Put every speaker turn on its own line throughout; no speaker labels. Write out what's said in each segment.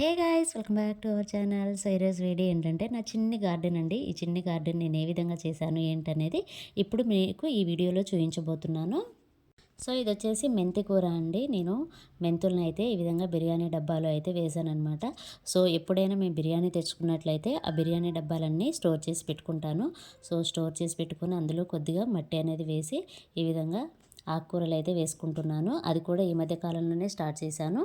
Hey guys welcome back to our channel. So ఈరోజు video ఏంటంటే నా చిన్ని గార్డెన్ అండి. ఈ చిన్ని గార్డెన్ నేను ఏ విధంగా చేశాను ఏంటనేది ఇప్పుడు మీకు ఈ వీడియోలో చూపించబోతున్నాను. సో ఇది వచ్చేసి మెంతి కూర అండి. నేను మెంతులను అయితే ఈ విధంగా బిర్యానీ డబ్బాలో అయితే వేసాను అనమాట సో ఎప్పుడైనా మేము బిర్యానీ తెచ్చుకున్నట్లయితే ఆ బిర్యానీ డబ్బాలన్నీ స్టోర్ చేసి పెట్టుకుంటాను. సో స్టోర్ చేసి పెట్టుకుని అందులో కొద్దిగా మట్టి అనేది వేసి ఈ విధంగా ఆకుకూరలు అయితే వేసుకుంటున్నాను. అది కూడా ఈ మధ్య కాలంలోనే స్టార్ట్ చేశాను.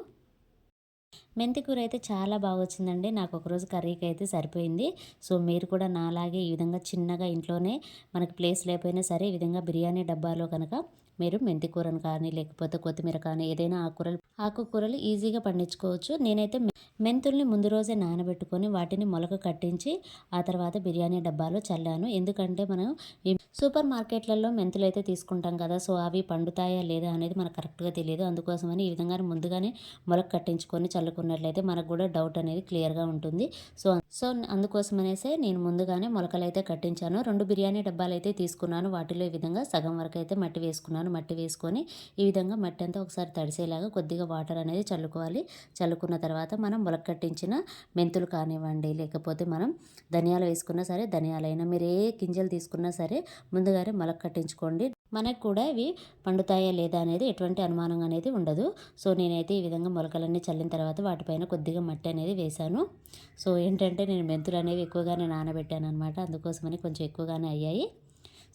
మెంతి కూర అయితే చాలా బాగా వచ్చిందండి నాకు ఒకరోజు కర్రీకి అయితే సరిపోయింది. సో మీరు కూడా నాలాగే ఈ విధంగా చిన్నగా ఇంట్లోనే మనకి ప్లేస్ లేకపోయినా సరే ఈ విధంగా బిర్యానీ డబ్బాలో కనుక మీరు మెంతి కూరను కానీ లేకపోతే కొత్తిమీర కానీ ఏదైనా ఆకుకూరలు ఆకుకూరలు ఈజీగా పండించుకోవచ్చు. నేనైతే మెంతుల్ని ముందు రోజే నానబెట్టుకొని వాటిని మొలక కట్టించి ఆ తర్వాత బిర్యానీ డబ్బాలో చల్లాను. ఎందుకంటే మనం ఈ సూపర్ మార్కెట్లలో మెంతులు అయితే తీసుకుంటాం కదా సో అవి పండుతాయా లేదా అనేది మనకు కరెక్ట్గా తెలియదు. అందుకోసమని ఈ విధంగా ముందుగానే మొలక కట్టించుకొని చల్లుకున్నట్లయితే మనకు కూడా డౌట్ అనేది క్లియర్గా ఉంటుంది. సో సో అందుకోసం అనేసి నేను ముందుగానే మొలకలు అయితే కట్టించాను. రెండు బిర్యానీ డబ్బాలు అయితే తీసుకున్నాను. వాటిలో ఈ విధంగా సగం వరకు అయితే మట్టి వేసుకున్నాను. మట్టి వేసుకొని ఈ విధంగా మట్టి అంతా ఒకసారి తడిసేలాగా కొద్దిగా వాటర్ అనేది చల్లుకోవాలి. చల్లుకున్న తర్వాత మనం మొలక కట్టించిన మెంతులు కానివ్వండి లేకపోతే మనం ధనియాలు వేసుకున్నా సరే ధనియాలైనా మీరు ఏ గింజలు తీసుకున్నా సరే ముందుగానే మొలక కట్టించుకోండి. మనకు కూడా ఇవి పండుతాయా లేదా అనేది ఎటువంటి అనుమానం అనేది ఉండదు. సో నేనైతే ఈ విధంగా మొలకలన్నీ చల్లిన తర్వాత వాటిపైన కొద్దిగా మట్టి అనేది వేశాను. సో ఏంటంటే నేను మెంతులు అనేవి ఎక్కువగానే నానబెట్టాను అనమాట అందుకోసమని కొంచెం ఎక్కువగానే అయ్యాయి.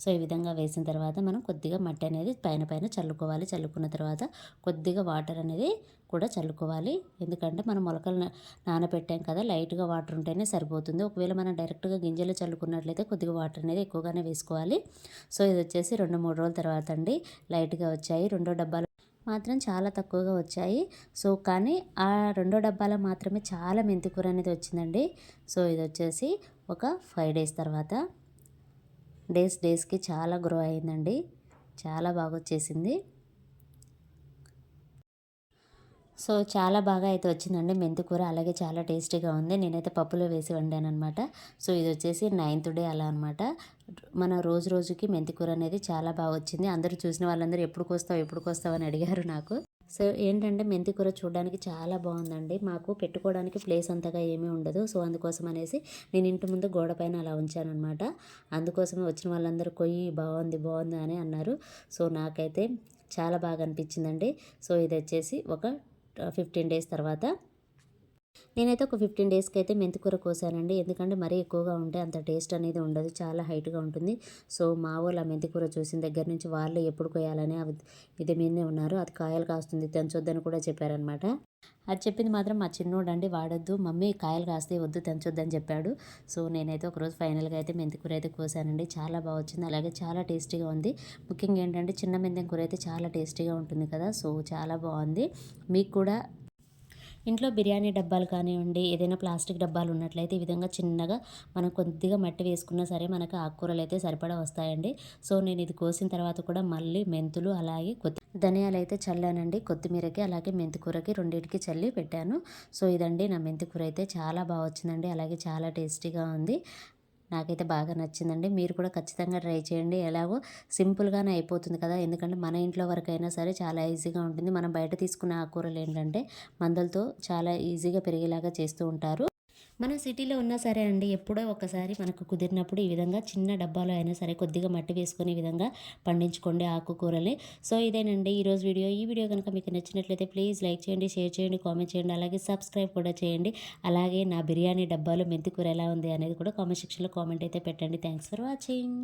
సో ఈ విధంగా వేసిన తర్వాత మనం కొద్దిగా మట్టి అనేది పైన పైన చల్లుకోవాలి. చల్లుకున్న తర్వాత కొద్దిగా వాటర్ అనేది కూడా చల్లుకోవాలి. ఎందుకంటే మనం మొలకలు నానబెట్టాం కదా లైట్గా వాటర్ ఉంటేనే సరిపోతుంది. ఒకవేళ మనం డైరెక్ట్గా గింజలు చల్లుకున్నట్లయితే కొద్దిగా వాటర్ అనేది ఎక్కువగానే వేసుకోవాలి. సో ఇది వచ్చేసి రెండు మూడు రోజుల తర్వాత అండి. లైట్గా వచ్చాయి. రెండో డబ్బాలు మాత్రం చాలా తక్కువగా వచ్చాయి. సో కానీ ఆ రెండో డబ్బాలో మాత్రమే చాలా మెంతికూర అనేది వచ్చిందండి. సో ఇది వచ్చేసి ఒక ఫైవ్ డేస్ తర్వాత డేస్ డేస్కి చాలా గ్రో అయిందండి. చాలా బాగా వచ్చేసింది. సో చాలా బాగా అయితే వచ్చిందండి. మెంతి కూర అలాగే చాలా టేస్టీగా ఉంది. నేనైతే పప్పులో వేసి వండాను అనమాట సో ఇది వచ్చేసి నైన్త్ డే అలా అనమాట మన రోజు రోజుకి మెంతి కూర అనేది చాలా బాగా వచ్చింది. అందరూ చూసిన వాళ్ళందరూ ఎప్పుడు కోస్తావు ఎప్పుడు కోస్తావు అని అడిగారు నాకు. సో ఏంటంటే మెంతి కూర చూడడానికి చాలా బాగుందండి. మాకు పెట్టుకోవడానికి ప్లేస్ అంతగా ఏమీ ఉండదు. సో అందుకోసం అనేసి నేను ఇంటి ముందు గోడ పైన అలా ఉంచానమాట అందుకోసమే వచ్చిన వాళ్ళందరూ కొయ్యి బాగుంది బాగుంది అని అన్నారు. సో నాకైతే చాలా బాగా అనిపించిందండి. సో ఇది వచ్చేసి ఒక ఫిఫ్టీన్ డేస్ తర్వాత నేనైతే ఒక ఫిఫ్టీన్ డేస్కి అయితే మెంతికూర కోసానండి. ఎందుకంటే మరీ ఎక్కువగా ఉంటే అంత టేస్ట్ అనేది ఉండదు. చాలా హైట్గా ఉంటుంది. సో మా వాళ్ళు ఆ మెంతికూర చూసిన దగ్గర నుంచి వాళ్ళు ఎప్పుడు కోయాలని ఇది మీదనే ఉన్నారు. అది కాయలు కాస్తుంది. తెంచొద్దని కూడా చెప్పారనమాట. అది చెప్పింది మాత్రం మా చిన్నోడు అండి. వాడొద్దు. మమ్మీ కాయలు కాస్తే వద్దు తెంచొద్దని చెప్పాడు. సో నేనైతే ఒకరోజు ఫైనల్గా అయితే మెంతికూర అయితే కోసానండి. చాలా బాగా వచ్చింది. అలాగే చాలా టేస్టీగా ఉంది. ముఖ్యంగా ఏంటంటే చిన్న మెంతి కూర అయితే చాలా టేస్టీగా ఉంటుంది కదా. సో చాలా బాగుంది. మీకు కూడా ఇంట్లో బిర్యానీ డబ్బాలు కానివ్వండి ఏదైనా ప్లాస్టిక్ డబ్బాలు ఉన్నట్లయితే ఈ విధంగా చిన్నగా మనం కొద్దిగా మట్టి వేసుకున్నా సరే మనకు ఆకుకూరలు అయితే సరిపడా వస్తాయండి. సో నేను ఇది కోసిన తర్వాత కూడా మళ్ళీ మెంతులు అలాగే కొద్ది ధనియాలు అయితే చల్లానండి. కొత్తిమీరకి అలాగే మెంతికూరకి రెండింటికి చల్లి పెట్టాను. సో ఇదండి నా మెంతికూర అయితే చాలా బాగా వచ్చిందండి. అలాగే చాలా టేస్టీగా ఉంది. నాకైతే బాగా నచ్చిందండి. మీరు కూడా ఖచ్చితంగా ట్రై చేయండి. ఎలాగో సింపుల్గానే అయిపోతుంది కదా! ఎందుకంటే మన ఇంట్లో వరకు అయినా సరే చాలా ఈజీగా ఉంటుంది. మనం బయట తీసుకునే ఆకుకూరలు ఏంటంటే మందులతో చాలా ఈజీగా పెరిగేలాగా చేస్తూ ఉంటారు. మనం సిటీలో ఉన్నా సరే అండి ఎప్పుడో ఒకసారి మనకు కుదిరినప్పుడు ఈ విధంగా చిన్న డబ్బాలో అయినా సరే కొద్దిగా మట్టి వేసుకునే విధంగా పండించుకోండి ఆకుకూరలే. సో ఇదేనండి ఈరోజు వీడియో. ఈ వీడియో కనుక మీకు నచ్చినట్లయితే ప్లీజ్ లైక్ చేయండి షేర్ చేయండి కామెంట్ చేయండి అలాగే సబ్స్క్రైబ్ కూడా చేయండి. అలాగే నా బిర్యానీ డబ్బాలో మెంతికూర ఎలా ఉంది అనేది కూడా కామెంట్ సెక్షన్లో కామెంట్ అయితే పెట్టండి. Thanks for watching.